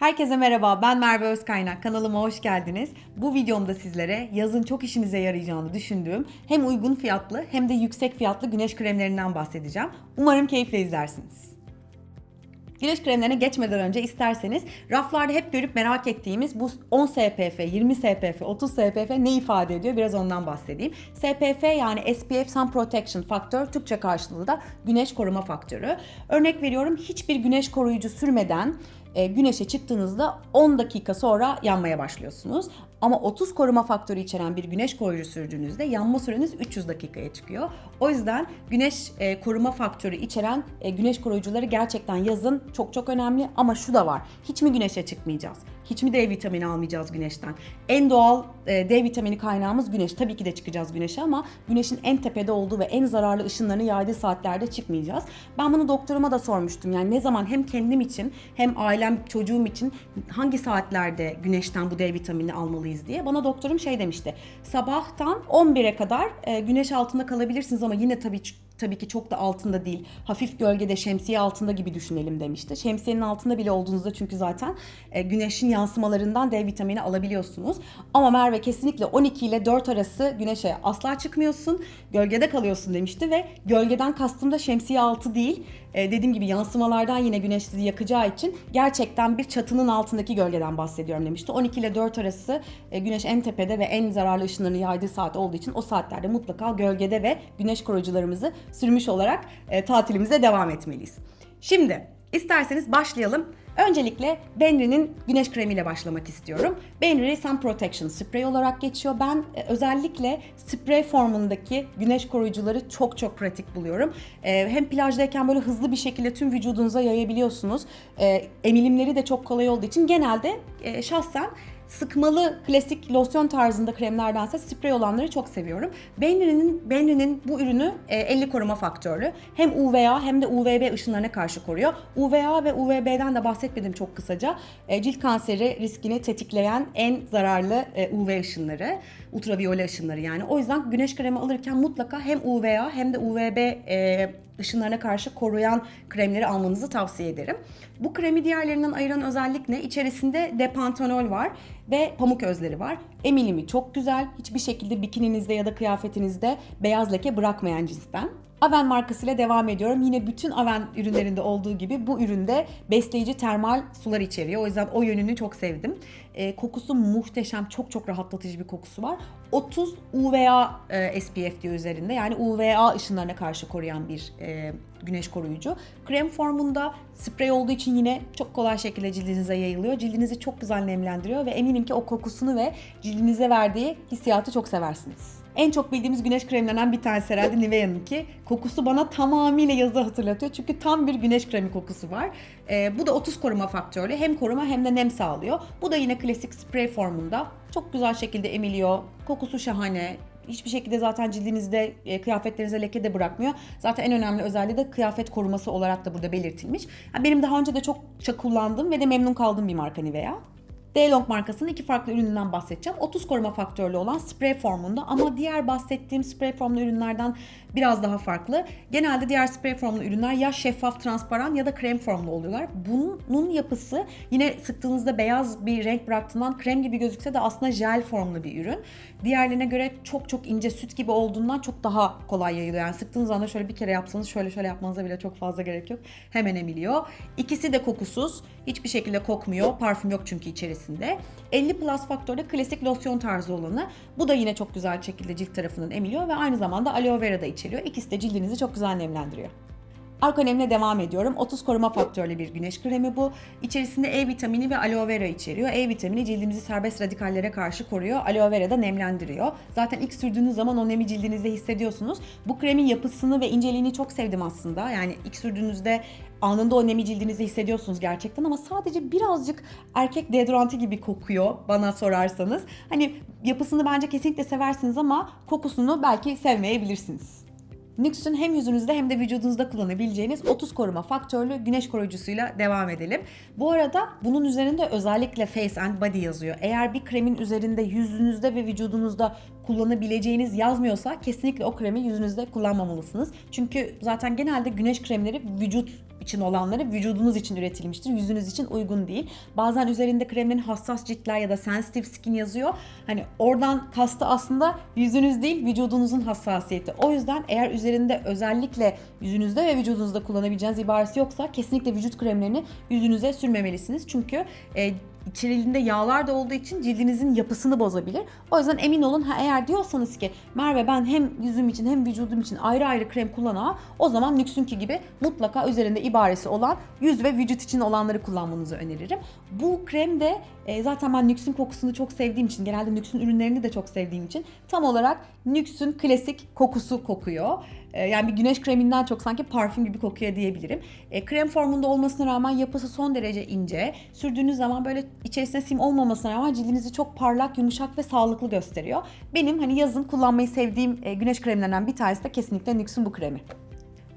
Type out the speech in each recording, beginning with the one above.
Herkese merhaba, ben Merve Özkaynak. Kanalıma hoş geldiniz. Bu videomda sizlere yazın çok işinize yarayacağını düşündüğüm hem uygun fiyatlı hem de yüksek fiyatlı güneş kremlerinden bahsedeceğim. Umarım keyifle izlersiniz. Güneş kremlerine geçmeden önce isterseniz raflarda hep görüp merak ettiğimiz bu 10 SPF, 20 SPF, 30 SPF ne ifade ediyor? Biraz ondan bahsedeyim. SPF yani SPF Sun Protection Factor, Türkçe karşılığı da güneş koruma faktörü. Örnek veriyorum hiçbir güneş koruyucu sürmeden e, güneşe çıktığınızda 10 dakika sonra yanmaya başlıyorsunuz. Ama 30 koruma faktörü içeren bir güneş koruyucu sürdüğünüzde yanma süreniz 300 dakikaya çıkıyor. O yüzden güneş e, koruma faktörü içeren e, güneş koruyucuları gerçekten yazın çok çok önemli. Ama şu da var. Hiç mi güneşe çıkmayacağız? Hiç mi D vitamini almayacağız güneşten? En doğal e, D vitamini kaynağımız güneş. Tabii ki de çıkacağız güneşe ama güneşin en tepede olduğu ve en zararlı ışınlarını yaydığı saatlerde çıkmayacağız. Ben bunu doktoruma da sormuştum. Yani ne zaman hem kendim için hem ailem, çocuğum için hangi saatlerde güneşten bu D vitamini almalıyız diye. Bana doktorum şey demişti. Sabahtan 11'e kadar e, güneş altında kalabilirsiniz ama yine tabii tabii ki çok da altında değil. Hafif gölgede şemsiye altında gibi düşünelim demişti. Şemsiyenin altında bile olduğunuzda çünkü zaten e, güneşin yansımalarından D vitamini alabiliyorsunuz. Ama Merve kesinlikle 12 ile 4 arası güneşe asla çıkmıyorsun. Gölgede kalıyorsun demişti ve gölgeden kastım da şemsiye altı değil. E, dediğim gibi yansımalardan yine güneş sizi yakacağı için gerçekten bir çatının altındaki gölgeden bahsediyorum demişti. 12 ile 4 arası e, güneş en tepede ve en zararlı ışınlarını yaydığı saat olduğu için o saatlerde mutlaka gölgede ve güneş koruyucularımızı sürmüş olarak e, tatilimize devam etmeliyiz. Şimdi isterseniz başlayalım. Öncelikle Benri'nin güneş kremiyle başlamak istiyorum. Benri Sun Protection Spray olarak geçiyor. Ben e, özellikle sprey formundaki güneş koruyucuları çok çok pratik buluyorum. E, hem plajdayken böyle hızlı bir şekilde tüm vücudunuza yayabiliyorsunuz. E, emilimleri de çok kolay olduğu için genelde e, şahsen sıkmalı klasik losyon tarzında kremlerdense sprey olanları çok seviyorum. Benri'nin Benri'nin bu ürünü e, 50 koruma faktörlü. Hem UVA hem de UVB ışınlarına karşı koruyor. UVA ve UVB'den de bahsetmedim çok kısaca. E, cilt kanseri riskini tetikleyen en zararlı e, UV ışınları, ultraviyole ışınları yani. O yüzden güneş kremi alırken mutlaka hem UVA hem de UVB e, ışınlarına karşı koruyan kremleri almanızı tavsiye ederim. Bu kremi diğerlerinden ayıran özellik ne? İçerisinde depantenol var ve pamuk özleri var. Emilimi çok güzel. Hiçbir şekilde bikininizde ya da kıyafetinizde beyaz leke bırakmayan cinsten. Aven markasıyla devam ediyorum. Yine bütün Aven ürünlerinde olduğu gibi bu üründe besleyici termal sular içeriyor. O yüzden o yönünü çok sevdim. E, kokusu muhteşem, çok çok rahatlatıcı bir kokusu var. 30 UVA e, SPF diyor üzerinde. Yani UVA ışınlarına karşı koruyan bir e, güneş koruyucu. Krem formunda sprey olduğu için yine çok kolay şekilde cildinize yayılıyor. Cildinizi çok güzel nemlendiriyor ve eminim ki o kokusunu ve cildinize verdiği hissiyatı çok seversiniz. En çok bildiğimiz güneş kremlerinden bir tanesi herhalde Nivea'nınki. Kokusu bana tamamıyla yazı hatırlatıyor. Çünkü tam bir güneş kremi kokusu var. Ee, bu da 30 koruma faktörlü. Hem koruma hem de nem sağlıyor. Bu da yine klasik sprey formunda. Çok güzel şekilde emiliyor. Kokusu şahane hiçbir şekilde zaten cildinizde, e, kıyafetlerinize leke de bırakmıyor. Zaten en önemli özelliği de kıyafet koruması olarak da burada belirtilmiş. Yani benim daha önce de çokça kullandığım ve de memnun kaldığım bir marka Nivea. Daylong markasının iki farklı ürününden bahsedeceğim. 30 koruma faktörlü olan sprey formunda ama diğer bahsettiğim sprey formlu ürünlerden biraz daha farklı. Genelde diğer sprey formlu ürünler ya şeffaf, transparan ya da krem formlu oluyorlar. Bunun yapısı yine sıktığınızda beyaz bir renk bıraktığından krem gibi gözükse de aslında jel formlu bir ürün. Diğerlerine göre çok çok ince süt gibi olduğundan çok daha kolay yayılıyor. Yani sıktığınız anda şöyle bir kere yapsanız şöyle şöyle yapmanıza bile çok fazla gerek yok. Hemen emiliyor. İkisi de kokusuz. Hiçbir şekilde kokmuyor. Parfüm yok çünkü içerisinde. 50 plus faktörde klasik losyon tarzı olanı. Bu da yine çok güzel şekilde cilt tarafından emiliyor ve aynı zamanda aloe vera da içeriyor. İkisi de cildinizi çok güzel nemlendiriyor. Arka önemine devam ediyorum. 30 koruma faktörlü bir güneş kremi bu. İçerisinde E vitamini ve aloe vera içeriyor. E vitamini cildimizi serbest radikallere karşı koruyor. Aloe vera da nemlendiriyor. Zaten ilk sürdüğünüz zaman o nemi cildinizde hissediyorsunuz. Bu kremin yapısını ve inceliğini çok sevdim aslında. Yani ilk sürdüğünüzde anında o nemi cildinizde hissediyorsunuz gerçekten ama sadece birazcık erkek deodorantı gibi kokuyor bana sorarsanız. Hani yapısını bence kesinlikle seversiniz ama kokusunu belki sevmeyebilirsiniz. NYX'ün hem yüzünüzde hem de vücudunuzda kullanabileceğiniz 30 koruma faktörlü güneş koruyucusuyla devam edelim. Bu arada bunun üzerinde özellikle Face and Body yazıyor. Eğer bir kremin üzerinde yüzünüzde ve vücudunuzda kullanabileceğiniz yazmıyorsa kesinlikle o kremi yüzünüzde kullanmamalısınız. Çünkü zaten genelde güneş kremleri vücut için olanları vücudunuz için üretilmiştir. Yüzünüz için uygun değil. Bazen üzerinde kremlerin hassas ciltler ya da sensitive skin yazıyor. Hani oradan kastı aslında yüzünüz değil vücudunuzun hassasiyeti. O yüzden eğer üzerinde özellikle yüzünüzde ve vücudunuzda kullanabileceğiniz ibaresi yoksa kesinlikle vücut kremlerini yüzünüze sürmemelisiniz. Çünkü e, içeriğinde yağlar da olduğu için cildinizin yapısını bozabilir. O yüzden emin olun ha eğer diyorsanız ki Merve ben hem yüzüm için hem vücudum için ayrı ayrı krem kullanamam o zaman Nüksünki gibi mutlaka üzerinde ibaresi olan yüz ve vücut için olanları kullanmanızı öneririm. Bu krem de e, zaten ben Nüksün kokusunu çok sevdiğim için genelde Nüksün ürünlerini de çok sevdiğim için tam olarak Nüksün klasik kokusu kokuyor. E, yani bir güneş kreminden çok sanki parfüm gibi kokuyor diyebilirim. E, krem formunda olmasına rağmen yapısı son derece ince. Sürdüğünüz zaman böyle içerisinde sim olmamasına rağmen cildinizi çok parlak, yumuşak ve sağlıklı gösteriyor. Benim hani yazın kullanmayı sevdiğim e, güneş kremlerinden bir tanesi de kesinlikle NYX'in bu kremi.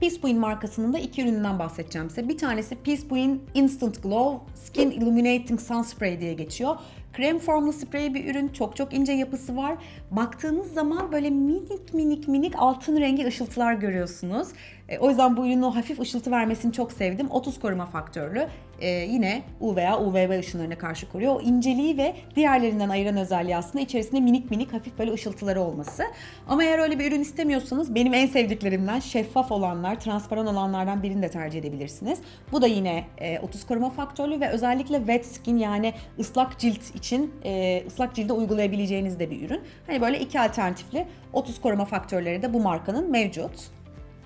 Peace Queen markasının da iki ürününden bahsedeceğim size. Bir tanesi Peace Queen Instant Glow Skin Illuminating Sun Spray diye geçiyor. Krem formlu sprey bir ürün. Çok çok ince yapısı var. Baktığınız zaman böyle minik minik minik altın rengi ışıltılar görüyorsunuz. E, o yüzden bu ürünün o hafif ışıltı vermesini çok sevdim. 30 koruma faktörlü. E, yine UVA, UVB ışınlarına karşı koruyor. O inceliği ve diğerlerinden ayıran özelliği aslında içerisinde minik minik hafif böyle ışıltıları olması. Ama eğer öyle bir ürün istemiyorsanız benim en sevdiklerimden şeffaf olanlar, transparan olanlardan birini de tercih edebilirsiniz. Bu da yine e, 30 koruma faktörlü ve özellikle wet skin yani ıslak cilt için e, ıslak cilde uygulayabileceğiniz de bir ürün. Hani böyle iki alternatifli 30 koruma faktörleri de bu markanın mevcut.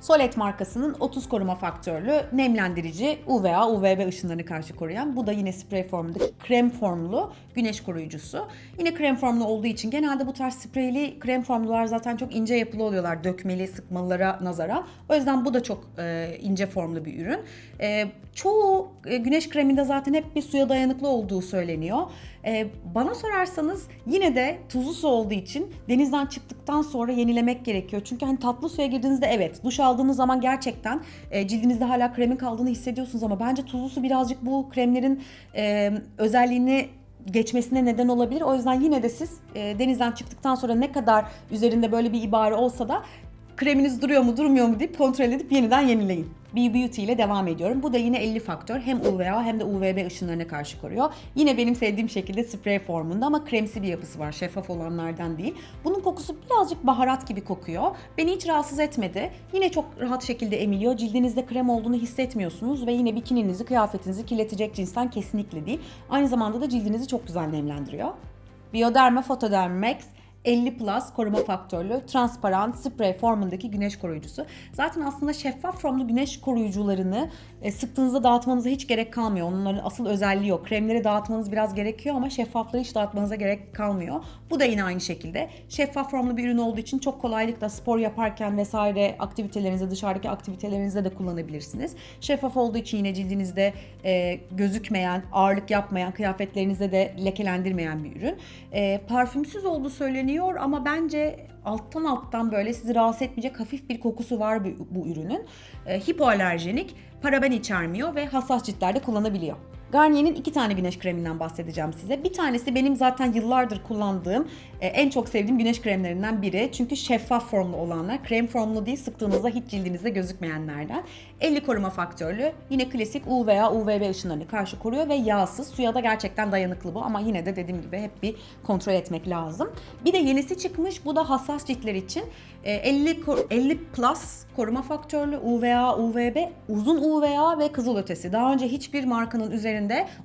Solet markasının 30 koruma faktörlü nemlendirici UVA, UVB ışınlarını karşı koruyan. Bu da yine sprey formundaki krem formlu güneş koruyucusu. Yine krem formlu olduğu için genelde bu tarz spreyli krem formlular zaten çok ince yapılı oluyorlar dökmeli sıkmalılara nazaran. O yüzden bu da çok e, ince formlu bir ürün. E, çoğu e, güneş kreminde zaten hep bir suya dayanıklı olduğu söyleniyor. E, bana sorarsanız yine de tuzlu su olduğu için denizden çıktıktan sonra yenilemek gerekiyor. Çünkü hani tatlı suya girdiğinizde evet duş aldığınız zaman gerçekten e, cildinizde hala kremin kaldığını hissediyorsunuz ama bence tuzlu su birazcık bu kremlerin e, özelliğini geçmesine neden olabilir. O yüzden yine de siz e, denizden çıktıktan sonra ne kadar üzerinde böyle bir ibare olsa da kreminiz duruyor mu durmuyor mu deyip kontrol edip yeniden yenileyin. B Beauty ile devam ediyorum. Bu da yine 50 faktör. Hem UVA hem de UVB ışınlarına karşı koruyor. Yine benim sevdiğim şekilde sprey formunda ama kremsi bir yapısı var. Şeffaf olanlardan değil. Bunun kokusu birazcık baharat gibi kokuyor. Beni hiç rahatsız etmedi. Yine çok rahat şekilde emiliyor. Cildinizde krem olduğunu hissetmiyorsunuz ve yine bikininizi, kıyafetinizi kirletecek cinsten kesinlikle değil. Aynı zamanda da cildinizi çok güzel nemlendiriyor. Bioderma Photoderm Max 50 Plus koruma faktörlü transparan sprey formundaki güneş koruyucusu. Zaten aslında şeffaf formlu güneş koruyucularını e, sıktığınızda dağıtmanıza hiç gerek kalmıyor. Onların asıl özelliği o. Kremleri dağıtmanız biraz gerekiyor ama şeffaflığı hiç dağıtmanıza gerek kalmıyor. Bu da yine aynı şekilde. Şeffaf formlu bir ürün olduğu için çok kolaylıkla spor yaparken vesaire aktivitelerinizde, dışarıdaki aktivitelerinizde de kullanabilirsiniz. Şeffaf olduğu için yine cildinizde e, gözükmeyen, ağırlık yapmayan, kıyafetlerinizde de lekelendirmeyen bir ürün. E, parfümsüz olduğu söyleniyor ama bence alttan alttan böyle sizi rahatsız etmeyecek hafif bir kokusu var bu, bu ürünün. E, hipoalerjenik, paraben içermiyor ve hassas ciltlerde kullanabiliyor. Garnier'in iki tane güneş kreminden bahsedeceğim size. Bir tanesi benim zaten yıllardır kullandığım, e, en çok sevdiğim güneş kremlerinden biri. Çünkü şeffaf formlu olanlar, krem formlu değil, sıktığınızda hiç cildinizde gözükmeyenlerden. 50 koruma faktörlü, yine klasik UV veya UVB ışınlarını karşı koruyor ve yağsız. Suya da gerçekten dayanıklı bu ama yine de dediğim gibi hep bir kontrol etmek lazım. Bir de yenisi çıkmış, bu da hassas ciltler için. E, 50 50 plus koruma faktörlü UVA, UVB, uzun UVA ve kızılötesi. Daha önce hiçbir markanın üzerinde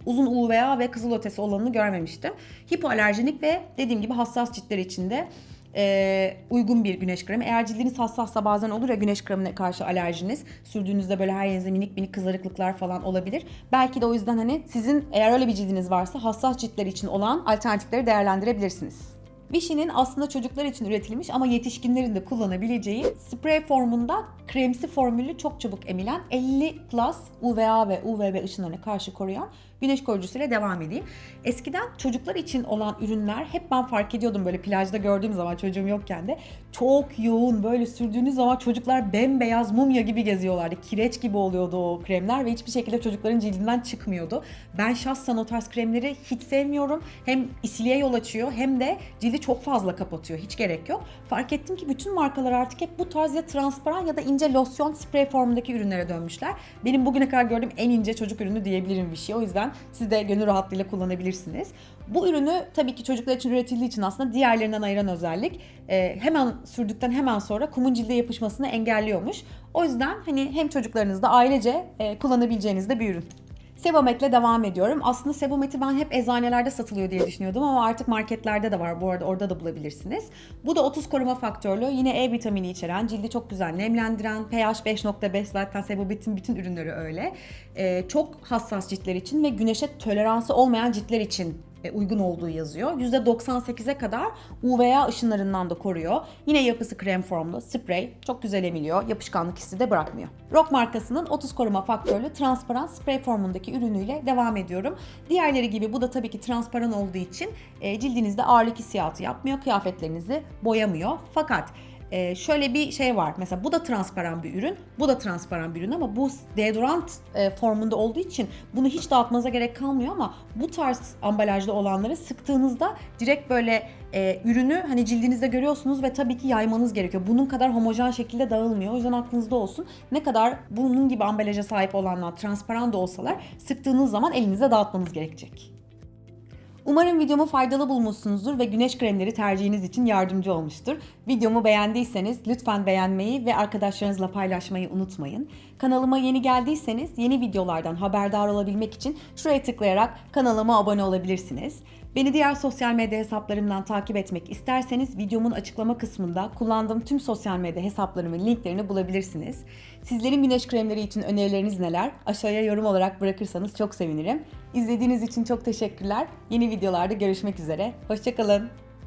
uzun UVA ve kızılötesi olanını görmemiştim. Hipoalerjenik ve dediğim gibi hassas ciltler için de e, uygun bir güneş kremi. Eğer cildiniz hassassa bazen olur ya güneş kremine karşı alerjiniz. Sürdüğünüzde böyle her yerinizde minik minik kızarıklıklar falan olabilir. Belki de o yüzden hani sizin eğer öyle bir cildiniz varsa hassas ciltler için olan alternatifleri değerlendirebilirsiniz. Vichy'nin aslında çocuklar için üretilmiş ama yetişkinlerin de kullanabileceği sprey formunda kremsi formülü çok çabuk emilen 50 plus UVA ve UVB ışınlarına karşı koruyan güneş koruyucusuyla devam edeyim. Eskiden çocuklar için olan ürünler hep ben fark ediyordum böyle plajda gördüğüm zaman çocuğum yokken de çok yoğun böyle sürdüğünüz zaman çocuklar bembeyaz mumya gibi geziyorlardı. Kireç gibi oluyordu o kremler ve hiçbir şekilde çocukların cildinden çıkmıyordu. Ben şahsen o tarz kremleri hiç sevmiyorum. Hem isiliğe yol açıyor hem de cildi çok fazla kapatıyor. Hiç gerek yok. Fark ettim ki bütün markalar artık hep bu tarz ya transparan ya da ince losyon sprey formundaki ürünlere dönmüşler. Benim bugüne kadar gördüğüm en ince çocuk ürünü diyebilirim bir şey. O yüzden siz de gönül rahatlığıyla kullanabilirsiniz. Bu ürünü tabii ki çocuklar için üretildiği için aslında diğerlerinden ayıran özellik e, hemen sürdükten hemen sonra kumun cilde yapışmasını engelliyormuş. O yüzden hani hem çocuklarınızda ailece e, kullanabileceğiniz de bir ürün. Sebamek'le devam ediyorum. Aslında Sebamek'i ben hep eczanelerde satılıyor diye düşünüyordum ama artık marketlerde de var. Bu arada orada da bulabilirsiniz. Bu da 30 koruma faktörlü. Yine E vitamini içeren, cildi çok güzel nemlendiren, pH 5.5 zaten Sebamek'in bütün ürünleri öyle. Ee, çok hassas ciltler için ve güneşe toleransı olmayan ciltler için uygun olduğu yazıyor. %98'e kadar UVA ışınlarından da koruyor. Yine yapısı krem formlu, sprey, çok güzel emiliyor, yapışkanlık hissi de bırakmıyor. Rock markasının 30 koruma faktörlü transparan sprey formundaki ürünüyle devam ediyorum. Diğerleri gibi bu da tabii ki transparan olduğu için e, cildinizde ağırlık hissiyatı yapmıyor, kıyafetlerinizi boyamıyor. Fakat ee, şöyle bir şey var. Mesela bu da transparan bir ürün, bu da transparan bir ürün ama bu deodorant e, formunda olduğu için bunu hiç dağıtmanıza gerek kalmıyor ama bu tarz ambalajlı olanları sıktığınızda direkt böyle e, ürünü hani cildinizde görüyorsunuz ve tabii ki yaymanız gerekiyor. Bunun kadar homojen şekilde dağılmıyor. O yüzden aklınızda olsun. Ne kadar bunun gibi ambalaja sahip olanlar transparan da olsalar sıktığınız zaman elinize dağıtmanız gerekecek. Umarım videomu faydalı bulmuşsunuzdur ve güneş kremleri tercihiniz için yardımcı olmuştur. Videomu beğendiyseniz lütfen beğenmeyi ve arkadaşlarınızla paylaşmayı unutmayın. Kanalıma yeni geldiyseniz yeni videolardan haberdar olabilmek için şuraya tıklayarak kanalıma abone olabilirsiniz. Beni diğer sosyal medya hesaplarımdan takip etmek isterseniz videomun açıklama kısmında kullandığım tüm sosyal medya hesaplarımın linklerini bulabilirsiniz. Sizlerin güneş kremleri için önerileriniz neler? Aşağıya yorum olarak bırakırsanız çok sevinirim. İzlediğiniz için çok teşekkürler. Yeni videolarda görüşmek üzere. Hoşçakalın.